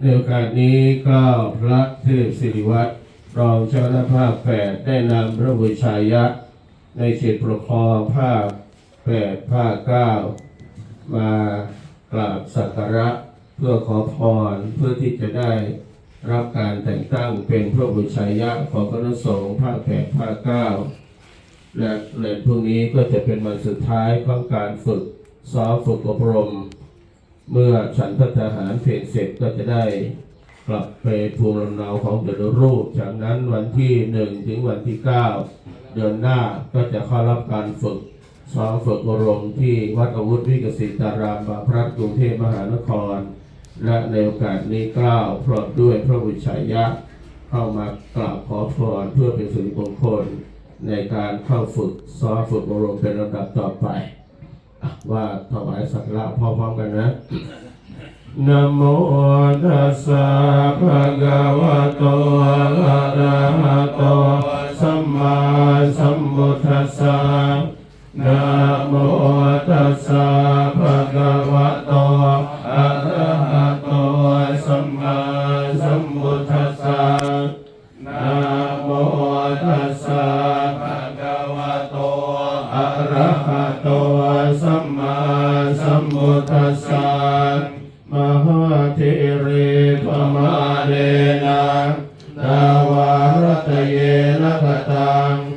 ในโอกาสนี้ก็พระเทพศิริวัตรรองเจ้าหน้าภาคแปดได้นำพระบุชายะ ในเขตปกครองภาคแปดภาคเก้ามากราบสักการะเพื่อขอพรเพื่อที่จะได้รับการแต่งตั้งเป็นพระบุชายะของคณะสงฆ์ภาคแปดภาคเก้าและเลนพรุ่งนี้ก็จะเป็นวันสุดท้ายของการฝึกซ้อมฝึกอบรม เมื่อฉันพัฒหารเพลเสร็จก็จะได้กลับไปภูมิลำเนาของเดลรูป จากนั้นวันที่หนึ่งถึงวันที่เก้าเดือนหน้าก็จะเข้ารับการฝึกซ้อมฝึกอบรมที่วัดอาวุธวิกสิตารามบางพระกรุงเทพมหานคร และในโอกาสนี้กล้าวพร้อมด้วยพระบุชัยยะ เข้ามากราบขอพรเพื่อเป็นสิริมงคลในการเข้าฝึกซ้อมฝึกอบรมเป็นลำดับต่อไป ว่าถวายสักการะพร้อมๆกันนะนะโมตัสสะภะคะวะโตอะระหะโตสัมมาสัมพุทธัสสะนะโมตัสสะภะคะวะ ทเรปมาเดนะดาวารตเยนะกตัง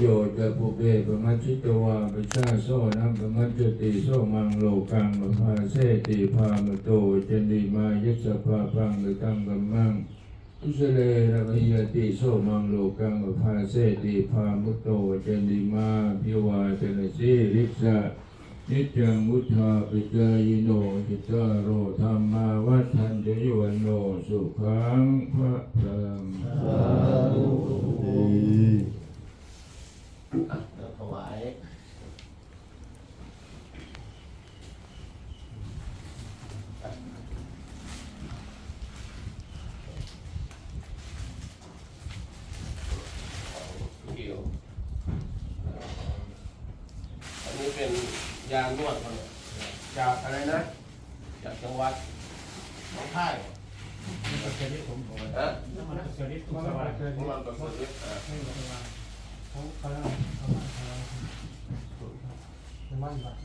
โยจะปุเบปมัจจิตวาปิชาโซนัมปมัจจติโซมังโลกังมภาเสติภามโตจนิมายัสสะภาพังกตังกัมมังอุสเลระมยติโซมังโลกังมภาเสติภามุตโตจนิมาพิวาเจนสีริสะนิจังมุทาปิจายโนจิตตาโรธรรมาวัฏันติวันโนสุขังพระพรัง ถวายเกี่ยวอันนี้ เป็นยานวดเขาเนี่ยจากอะไรนะจากจังหวัดหนองคายมันจะได้ผมผมฮะมันจะได้ทุกสบายของเราเป็นคนเล็กอะให้มาทำงานเขาเขาเขาเขาจะมั่นบัตร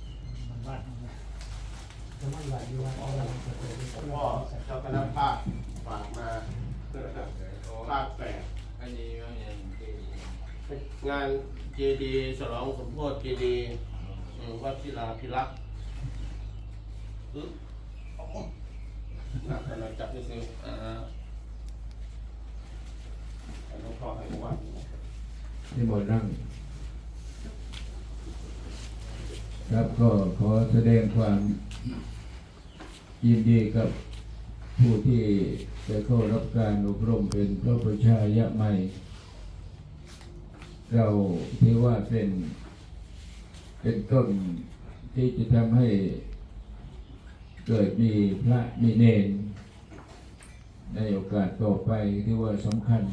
มันบ้านจะมั่นบัตรอยู่ว่าเราจะเปิดหลวงพ่อเจ้าคณะภาคฝากมาภาคแปด อันนี้ว่าอย่างที่งานเจดีฉลองสมโพธิเจดี อืมวัดศิลาพิรักษ์อึ๊บนักกำลังจับนี่คืออ่าให้หลวงพ่อให้วัดที่หมดนั่ง ครับก็ขอแสดงความยินดีกับผู้ที่จะเข้ารับการอบรมเป็นพระประชายะใหม่ เราถือว่าเป็น เป็นต้นที่จะทำให้เกิดมีพระมีเนน ในโอกาสต่อไปที่ว่าสำคัญ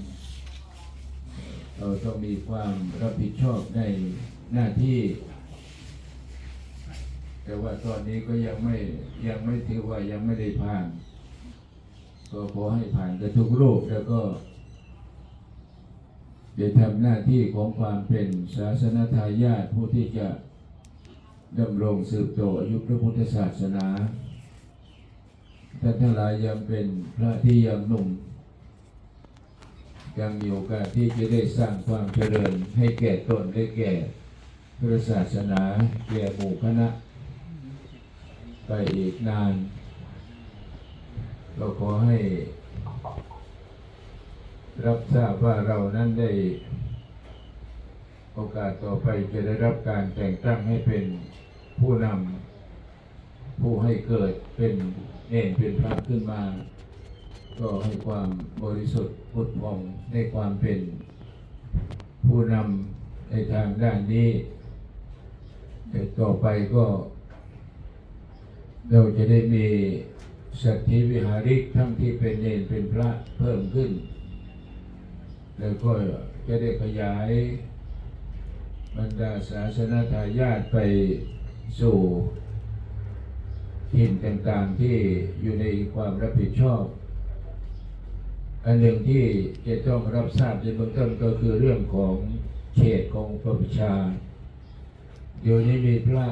เราต้องมีความรับผิดชอบในหน้าที่ แต่ว่าตอนนี้ก็ยังไม่ยังไม่ถือว่ายังไม่ได้ผ่าน ก็ขอให้ผ่านกันทุกรูปแล้วก็จะทำหน้าที่ของความเป็นศาสนทายาทผู้ที่จะ ดำรงสืบต่ออายุพระพุทธศาสนาท่านทั้งหลายยังเป็นพระที่ยังหนุ่ม ยังมีโอกาสที่จะได้สร้างความเจริญให้แก่ตนและแก่พระศาสนาแก่หมู่คณะ ไปอีกนาน เราขอให้ รับทราบว่าเรานั้นได้ โอกาสต่อไปจะได้รับการแต่งตั้งให้เป็น ผู้นำผู้ให้เกิดเป็นเน่นเป็นพระขึ้นมา ก็ให้ความบริสุทธิ์พุทธพองในความเป็นผู้นำในทางด้านนี้แต่ต่อไปก็ เราจะได้มีสัตธิวิหาริกทั้งที่เป็นเนเป็นพระเพิ่มขึ้น แล้วก็จะได้ขยายบรรดาศาสนทายาทไป สู่ถิ่นต่างๆที่อยู่ในความรับผิดชอบ อันหนึ่งที่จะต้องรับทราบในเบื้องต้นก็คือเรื่องของเขตของพระประชาเดี๋ยวนี้มีพระ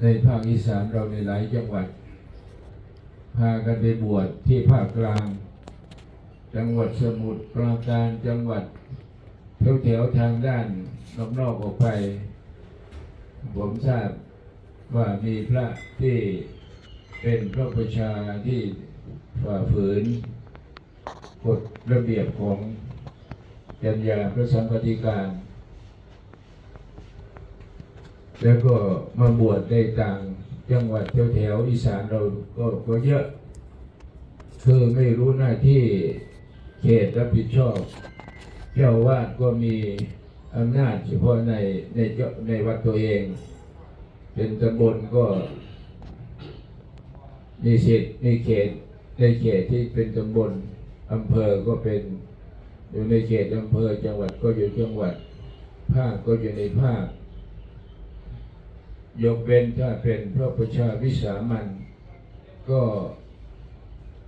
ในภาคอีสานเราในหลายจังหวัด พากันไปบวชที่ภาคกลาง จังหวัดสมุทรปราการจังหวัดแถวแถวๆทางด้านนอกๆออกไป ผมทราบว่ามีพระที่เป็นพระประชาที่ฝ่าฝืนกฎระเบียบของจัญญาพระสังฆติการ แล้วก็มาบวชในต่างจังหวัดแถวแถวๆอีสานเราก็ก็เยอะ คือไม่รู้หน้าที่เขตรับผิดชอบ เจ้าวาดก็มี อำนาจเฉพาะในในในวัดตัวเอง เป็นตำบลก็ มีสิทธิ์มีเขตในเขตที่เป็นตำบลอำเภอก็เป็นอยู่ในเขตอำเภอจังหวัดก็อยู่จังหวัด ภาคก็อยู่ในภาค ยกเว้นถ้าเป็นพระประชาวิสามันก็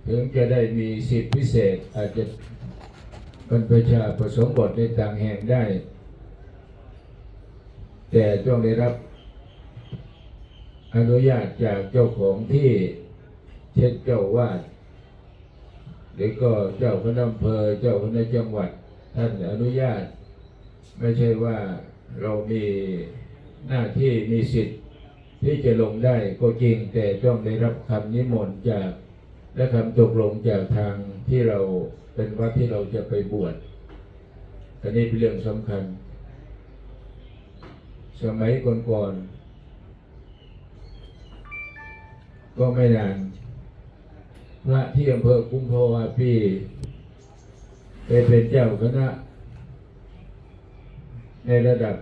ถึงจะได้มีสิทธิพิเศษอาจจะเป็นประชาผสมบทในต่างแห่งได้ แต่ต้องได้รับ อนุญาตจากเจ้าของที่เช่นเจ้าวาดหรือก็เจ้าคณะอำเภอเจ้าคณะจังหวัด ท่านอนุญาต ไม่ใช่ว่าเรามีหน้าที่มีสิทธิ์ที่จะลงได้ก็จริง แต่ต้องได้รับคำนิมนต์จากและคำตกลงจากทางที่เราเป็นวัดที่เราจะไปบวชอันนี้เป็นเรื่องสำคัญ สมัยก่อนๆก็ไม่นานพระที่อำเภอกุมภาวาปีไปเป็นเจ้าคณะ ในระดับ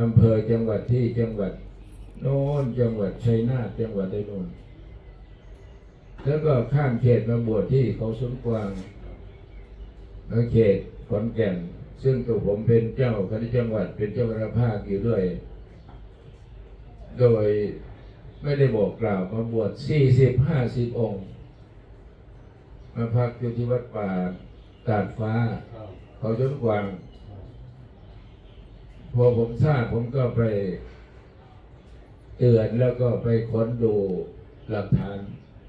อำเภอจังหวัดที่จังหวัดโน้นจังหวัดชัยนาทจังหวัดใดโน้นแล้วก็ข้ามเขตมาบวชที่เขาสวนกวาง เขตขอนแก่น ซึ่งตัวผมเป็นเจ้าคณะจังหวัดเป็นเจ้าคณะภาคอยู่ด้วย โดยไม่ได้บอกกล่าวมาบวชสี่สิบห้าสิบองค์ มาพักอยู่ที่วัดป่าตาดฟ้า เขาสวนกวาง พอผมทราบผมก็ไปเตือนแล้วก็ไปค้นดูหลักฐาน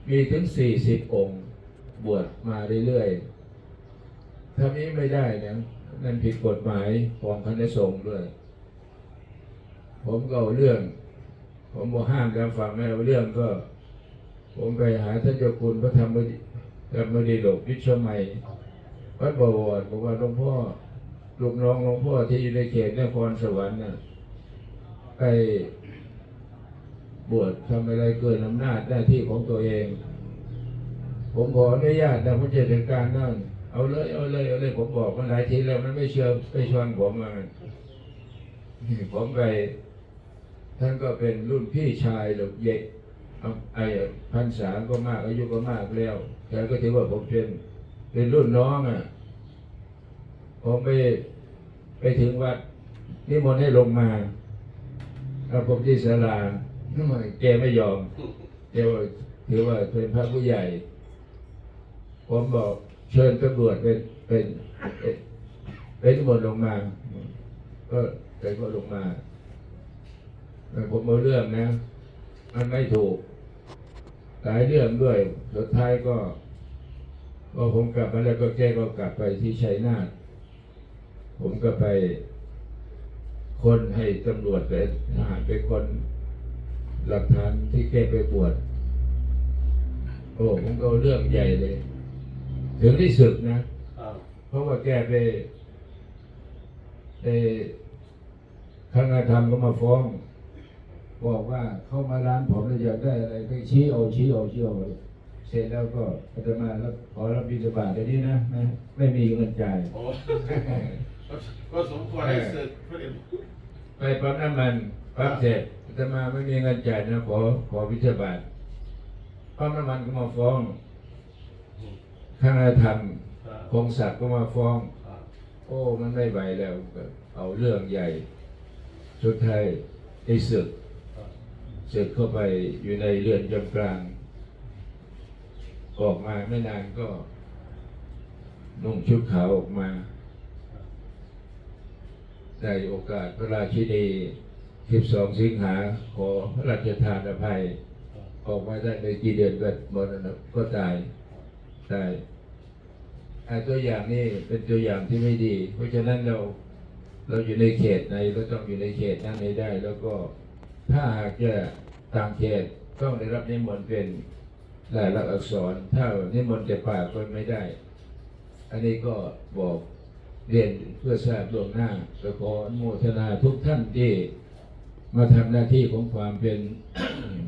มีถึงสี่สิบองค์ บวชมาเรื่อยๆ ถ้านี้ไม่ได้เนี่ยนั่นผิดกฎหมายของคณะสงฆ์ด้วย ผมก็เอาเรื่อง ผมบอกห้ามแล้วฟังไม่เอาเรื่องก็ ผมไปหาท่านเจ้าคุณพระธรรมดิธรรมดีโลกวิชมัยวัดบวรบอกว่าหลวงพ่อลูกน้องหลวงพ่อที่อยู่ในเขตนครสวรรค์น่ะไปบวชทำอะไรเกินอำนาจหน้าที่ของตัวเอง ผมขออนุญาตนะผู้จัดการนั่น เอาเลยเอาเลยเอาเลยผมบอกมันหลายทีแล้วมันไม่เชื่อไม่ชวนผมมาผมไป ท่านก็เป็นรุ่นพี่ชายหรือเด็กอาไอ้พันษาก็มากอายุก็มากแล้วแกก็ถือว่าผมเป็นเป็นรุ่นน้องอะ ผมไปไปถึงวัดนิมนต์ให้ลงมาแล้วผมที่ศาลาแกไม่ยอมแกว่าถือว่าเป็นพระผู้ใหญ่ ผมบอก เชิญตำรวจเป็นเป็นเป็นเป็นนิมนต์ลงมา ก็แกก็ลงมาแต่ผมเอาเรื่องนะ มันไม่ถูก หลายเรื่องด้วย สุดท้ายก็พอผมกลับมาแล้วก็แกก็กลับไปที่ชัยนาทผมก็ไปคนให้ตำรวจไปทหารไปคนหลักฐานที่แกไปบวชโอ้ผมก็เอาเรื่องใหญ่เลย ถึงที่สุดนะครับเพราะว่าแกไปเออคณะธรรมก็มาฟ้อง บอกว่าเข้ามาร้านผมแล้วอยากได้อะไรก็ชี้เอาชี้เอาชี้เอาเสร็จแล้วก็อาตมาแล้วขอรับบิณฑบาตเดี๋ยวนี้นะนะไม่มีเงินจ่ายโอ้ก็สมควรให้ศึกพระเดชไปปั๊มน้ำมันปั๊มเสร็จอาตมาไม่มีเงินจ่ายนะขอขอบิณฑบาตปั๊มน้ำมันก็มาฟ้อง คณะธรรมคงศักดิ์ก็มาฟ้อง โอ้มันไม่ไหวแล้วก็เอาเรื่องใหญ่สุดท้ายได้ศึกศึกเข้าไปอยู่ในเรือนจำกลาง ออกมาไม่นานก็นุ่งชุดขาวออกมาได้โอกาสพระราชินี 12 สิงหา ขอพระราชทานอภัย ออกมาได้ในกี่เดือนก็มรณะก็ตาย ตายไอ้ ตัวอย่างนี้เป็นตัวอย่างที่ไม่ดี เพราะฉะนั้นเราเราอยู่ในเขตไหนเราต้องอยู่ในเขตนั้นให้ได้ แล้วก็ถ้าหากจะต่างเขตต้องได้รับนิมนต์เป็นลายลักษณ์อักษร ถ้านิมนต์แต่ปากก็ไม่ได้ อันนี้ก็บอกเรียนเพื่อทราบล่วงหน้าและขอโมทนาทุกท่านที่มาทำหน้าที่ของความเป็น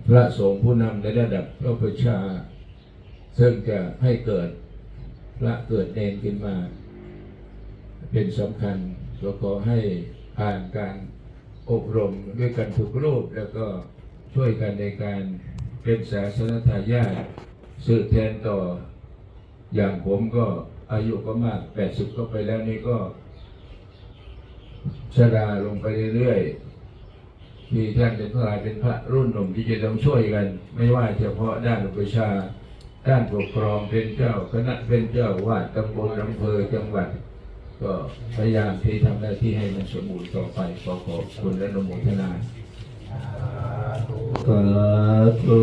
พระสงฆ์ผู้นำในระดับพระประชา ซึ่งจะให้เกิด พระเกิดเองขึ้นมา เป็นสำคัญก็ขอให้ผ่านการอบรมด้วยกันทุกรูปแล้วก็ช่วยกันในการเป็นศาสนทายาทสืบแทนต่อ อย่างผมก็อายุก็มากแปดสิบก็ไปแล้วนี่ก็ชราลงไปเรื่อยๆที่ท่านจะกลายเป็นพระรุ่นหนุ่มที่จะต้องช่วยกัน ไม่ว่าเฉพาะด้านอุปชา ด้านปกครองเป็นเจ้าคณะเป็นเจ้าวาดตำบลอำเภอจังหวัด ก็พยายามที่ทำหน้าที่ให้มันสมบูรณ์ต่อไปขอขอบคุณและนุโมทนา สาธุ